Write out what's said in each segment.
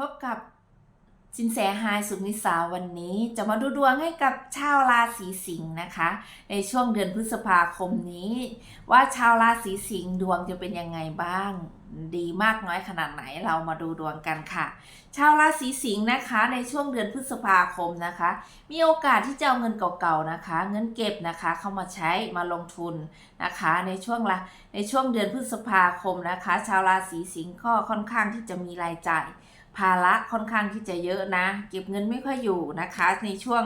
พบกับสินแสฮายสุนิสาวันนี้จะมาดูดวงให้กับชาวราศีสิงห์นะคะ ในช่วงเดือนพฤษภาคมนี้ ว่าชาวราศีสิงห์ดวงจะเป็นยังไงบ้าง ดีมากน้อยขนาดไหนเรามาดูดวงกันค่ะ ชาวราศีสิงห์นะคะ ในช่วงเดือนพฤษภาคมนะคะ มีโอกาสที่จะเอาเงินเก่าๆนะคะ เงินเก็บนะคะเข้ามาใช้มาลงทุนนะคะ ในช่วงละในช่วงเดือนพฤษภาคมนะคะ ชาวราศีสิงห์ก็ค่อนข้างที่จะมีรายจ่าย ภาระค่อนข้างที่จะเยอะนะ เก็บเงินไม่ค่อยอยู่นะคะ ในช่วง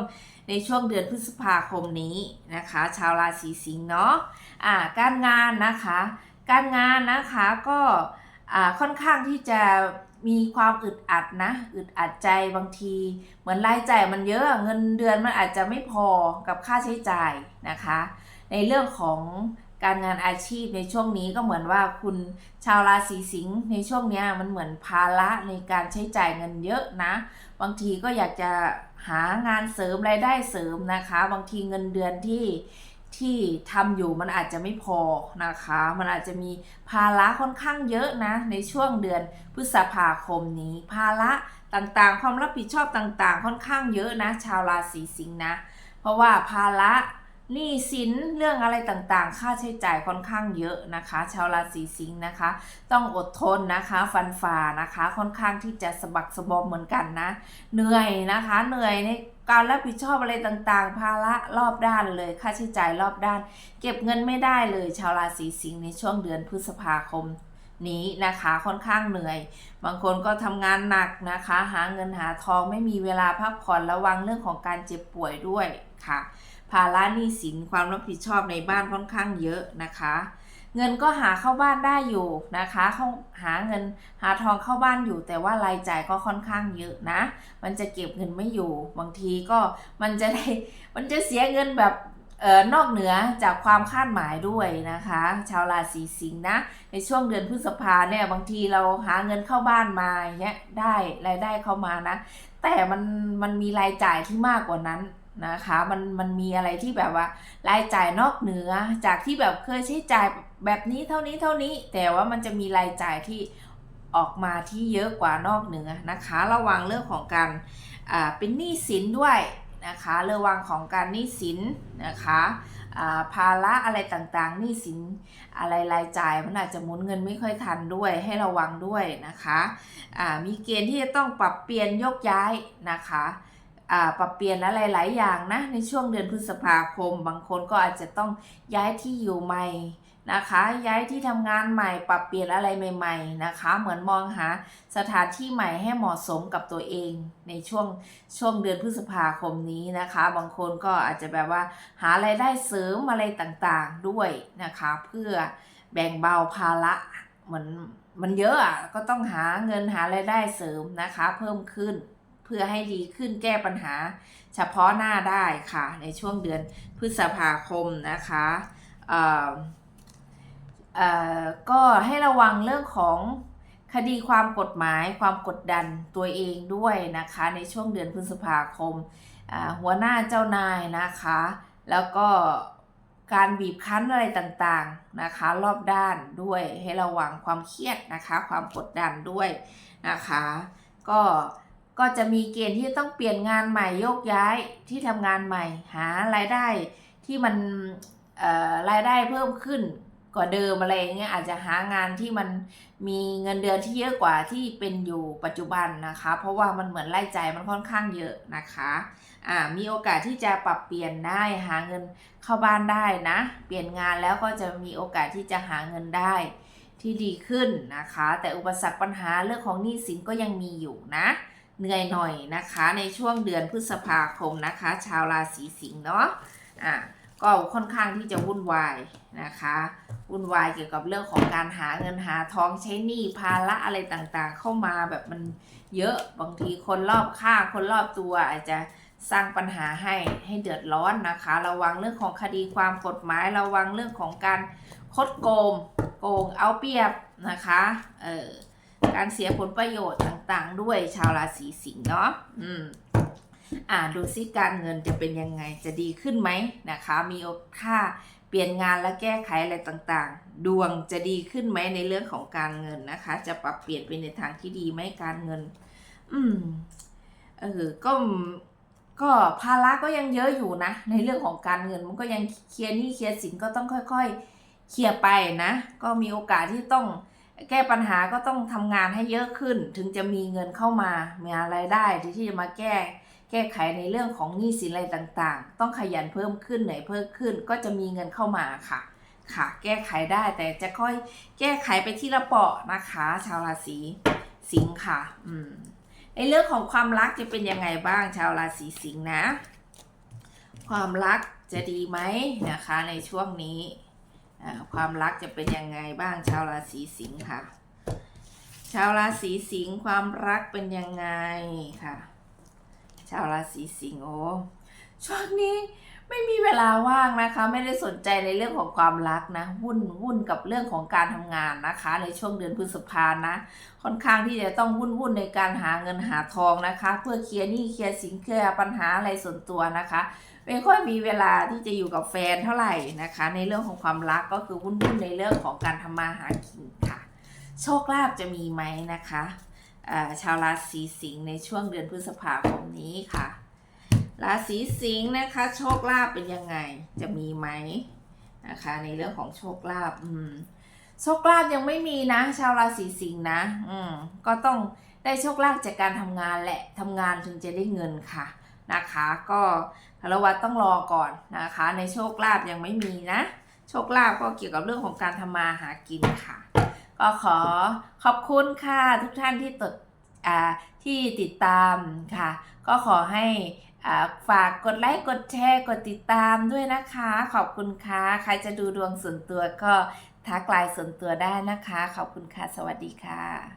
ในช่วงเดือนพฤษภาคมนี้นะคะ ชาวราศีสิงห์เนาะอ่าการงานนะคะ การงานนะคะก็ค่อนข้างที่จะมีความอึดอัดนะอึดอัดใจบางที เหมือนรายจ่ายมันเยอะเงินเดือนมันอาจจะไม่พอกับค่าใช้จ่ายนะคะ ในเรื่องของ การงานอาชีพในช่วงนี้ก็เหมือนว่าคุณชาวราศีสิงห์ในช่วงนี้มันเหมือนภาระในการใช้จ่ายเงินเยอะนะ บางทีก็อยากจะหางานเสริมรายได้เสริมนะคะ บางทีเงินเดือนที่ที่ทำอยู่มันอาจจะไม่พอนะคะ มันอาจจะมีภาระค่อนข้างเยอะนะ ในช่วงเดือนพฤษภาคมนี้ ภาระต่างๆ ความรับผิดชอบต่างๆ ค่อนข้างเยอะนะ ชาวราศีสิงห์นะ เพราะว่าภาระ หนี้สินเรื่องอะไรต่างๆ ค่าใช้จ่ายค่อนข้างเยอะนะคะ ชาวราศีสิงห์นะคะ ต้องอดทนนะคะ ฟันฝ่านะคะ ค่อนข้างที่จะสะบักสะบอมเหมือนกันนะ เหนื่อยนะคะ เหนื่อยในการรับผิดชอบอะไรต่างๆ ภาระรอบด้านเลย ค่าใช้จ่ายรอบด้าน เก็บเงินไม่ได้เลย ชาวราศีสิงห์ในช่วงเดือนพฤษภาคมนี้นะคะค่อนข้างเหนื่อย บางคนก็ทำงานหนักนะคะ หาเงินหาทองไม่มีเวลาพักผ่อนระวังเรื่องของการเจ็บป่วยด้วยค่ะ ภาระหนี้สินความรับผิดชอบในบ้านค่อนข้างเยอะนะคะ เงินก็หาเข้าบ้านได้อยู่นะคะเขาหาเงินหาทองเข้าบ้านอยู่ แต่ว่ารายจ่ายก็ค่อนข้างเยอะนะ มันจะเก็บเงินไม่อยู่ บางทีก็มันจะได้มันจะเสียเงินแบบเอ่อนอกเหนือจากความคาดหมายด้วยนะคะ ชาวราศีสิงห์นะ ในช่วงเดือนพฤษภาเนี่ยบางทีเราหาเงินเข้าบ้านมาอย่างเงี้ยได้รายได้เข้ามานะ แต่มันมันมีรายจ่ายที่มากกว่านั้น นะคะมันมันมีอะไรที่แบบว่ารายจ่ายนอกเหนือจากที่แบบเคยใช้จ่ายแบบนี้เท่านี้เท่านี้ แต่ว่ามันจะมีรายจ่ายที่ออกมาที่เยอะกว่านอกเหนือนะคะ ระวังเรื่องของการอ่าเป็นหนี้สินด้วยนะคะระวังของการหนี้สินนะคะอ่าภาระอะไรต่างๆหนี้สินอะไรรายจ่ายมันอาจจะหมุนเงินไม่ค่อยทันด้วยให้ระวังด้วยนะคะอ่ามีเกณฑ์ที่จะต้องปรับเปลี่ยนยกย้ายนะคะ ปรับเปลี่ยนอะไรหลายอย่างนะในช่วงเดือนพฤษภาคม บางคนก็อาจจะต้องย้ายที่อยู่ใหม่นะคะ ย้ายที่ทำงานใหม่ ปรับเปลี่ยนอะไรใหม่ ๆนะคะ เหมือนมองหาสถานที่ใหม่ให้เหมาะสมกับตัวเองในช่วงช่วงเดือนพฤษภาคมนี้นะคะ บางคนก็อาจจะแบบว่า หาไรายได้เสริมอะไรต่างๆด้วยนะคะ เพื่อแบ่งเบาภาระเหมือนมันเยอะอะก็ต้องหาเงินหารายได้เสริมนะคะ เพิ่มขึ้น เพื่อให้ดีขึ้นแก้ปัญหา เฉพาะหน้าได้ค่ะ ในช่วงเดือนพฤษภาคมนะคะก็ให้ระวังเรื่องของคดีความกฎหมายความกดดันตัวเองด้วยนะคะ ในช่วงเดือนพฤษภาคม หัวหน้าเจ้านายนะคะ แล้วก็การบีบคั้นอะไรต่างๆนะคะ รอบด้านด้วยให้ระวังความเครียดนะคะ ความกดดันด้วยนะคะ ก็ ก็จะมีเกณฑ์ที่ต้องเปลี่ยนงานใหม่โยกย้ายที่ทำงานใหม่ หารายได้ที่มันรายได้เพิ่มขึ้นกว่าเดิมอะไรอย่างเงี้ยอาจจะหางานที่มันมีเงินเดือนที่เยอะกว่าที่เป็นอยู่ปัจจุบันนะคะ เพราะว่ามันเหมือนรายจ่ายมันค่อนข้างเยอะนะคะอ่ามีโอกาสที่จะปรับเปลี่ยนได้หาเงินเข้าบ้านได้นะ เปลี่ยนงานแล้วก็จะมีโอกาสที่จะหาเงินได้ที่ดีขึ้นนะคะ แต่อุปสรรคปัญหาเรื่องของหนี้สินก็ยังมีอยู่นะ เหนื่อยหน่อยนะคะ ในช่วงเดือนพฤษภาคมนะคะ ชาวราศีสิงห์เนาะอะก็ค่อนข้างที่จะวุ่นวายนะคะวุ่นวายเกี่ยวกับเรื่องของการหาเงินหาทองใช้หนี้ภาระอะไรต่างๆ เข้ามาแบบมันเยอะบางทีคนรอบข้างคนรอบตัวอาจจะสร้างปัญหาให้ให้เดือดร้อนนะคะ ระวังเรื่องของคดีความกฎหมายระวังเรื่องของการคดโกงโกงเอาเปรียบนะคะเออ การเสียผลประโยชน์ต่างๆ ด้วยชาวราศีสิงห์เนาะอืมอ่าดูซิการเงินจะเป็นยังไงจะดีขึ้นไหมนะคะ มีโอกาสเปลี่ยนงานและแก้ไขอะไรต่างๆ ดวงจะดีขึ้นไหมในเรื่องของการเงินนะคะ จะปรับเปลี่ยนไปในทางที่ดีไหมการเงิน อืมเออก็ก็ภาระก็ยังเยอะอยู่นะ ในเรื่องของการเงินมันก็ยังเคลียร์หนี้เคลียร์สินก็ต้องค่อย ๆ เคลียร์ไปนะ ก็มีโอกาสที่ต้อง แก้ปัญหาก็ต้องทำงานให้เยอะขึ้น ถึงจะมีเงินเข้ามา มีอะไรได้ที่จะมาแก้ แก้ไขในเรื่องของหนี้สินอะไรต่างๆ ต้องขยันเพิ่มขึ้นเหนื่อยเพิ่มขึ้น ก็จะมีเงินเข้ามาค่ะ ค่ะ แก้ไขได้แต่จะค่อยแก้ไขไปที่ละเปาะนะคะ ชาวราศีสิงค์ค่ะ อืมในเรื่องของความรักจะเป็นยังไงบ้างชาวราศีสิงห์นะ ความรักจะดีไหมนะคะในช่วงนี้ ความรักจะเป็นยังไงบ้างชาวราศีสิงค์ค่ะ ชาวราศีสิงค์ความรักเป็นยังไงค่ะ ชาวราศีสิงห์โอ้ช่วงนี้ ไม่มีเวลาว่างนะคะ ไม่ได้สนใจในเรื่องของความรักนะ วุ่นวุ่นกับเรื่องของการทำงานนะคะ ในช่วงเดือนพฤษภานะ ค่อนข้างที่จะต้องวุ่นวุ่นในการหาเงินหาทองนะคะ เพื่อเคลียร์หนี้เคลียร์สินเคลียร์ปัญหาอะไรส่วนตัวนะคะไม่ค่อยมีเวลาที่จะอยู่กับแฟนเท่าไหร่นะคะ ในเรื่องของความรักก็คือวุ่นวุ่นในเรื่องของการทำมาหากินค่ะ โชคลาภจะมีไหมนะคะชาวราศีสิงห์ในช่วงเดือนพฤษภาคมนี้ค่ะ ราศีสิงห์นะคะ โชคลาภเป็นยังไง จะมีไหมนะคะ ในเรื่องของโชคลาภอืมโชคลาภยังไม่มีนะ ชาวราศีสิงห์นะ อืมก็ต้องได้โชคลาภจากการทำงานแหละทำงานถึงจะได้เงินค่ะนะคะ ก็คารวัตต้องรอก่อนนะคะ ในโชคลาภยังไม่มีนะ โชคลาภก็เกี่ยวกับเรื่องของการทำมาหากินค่ะ ก็ขอขอบคุณค่ะทุกท่านที่ติดที่ติดตามค่ะ ก็ขอให้ ฝากกดไลค์กดแชร์กดติดตามด้วยนะคะ ขอบคุณค่ะใครจะดูดวงส่วนตัวก็ทักไลน์ส่วนตัวได้นะคะ ขอบคุณค่ะ สวัสดีค่ะ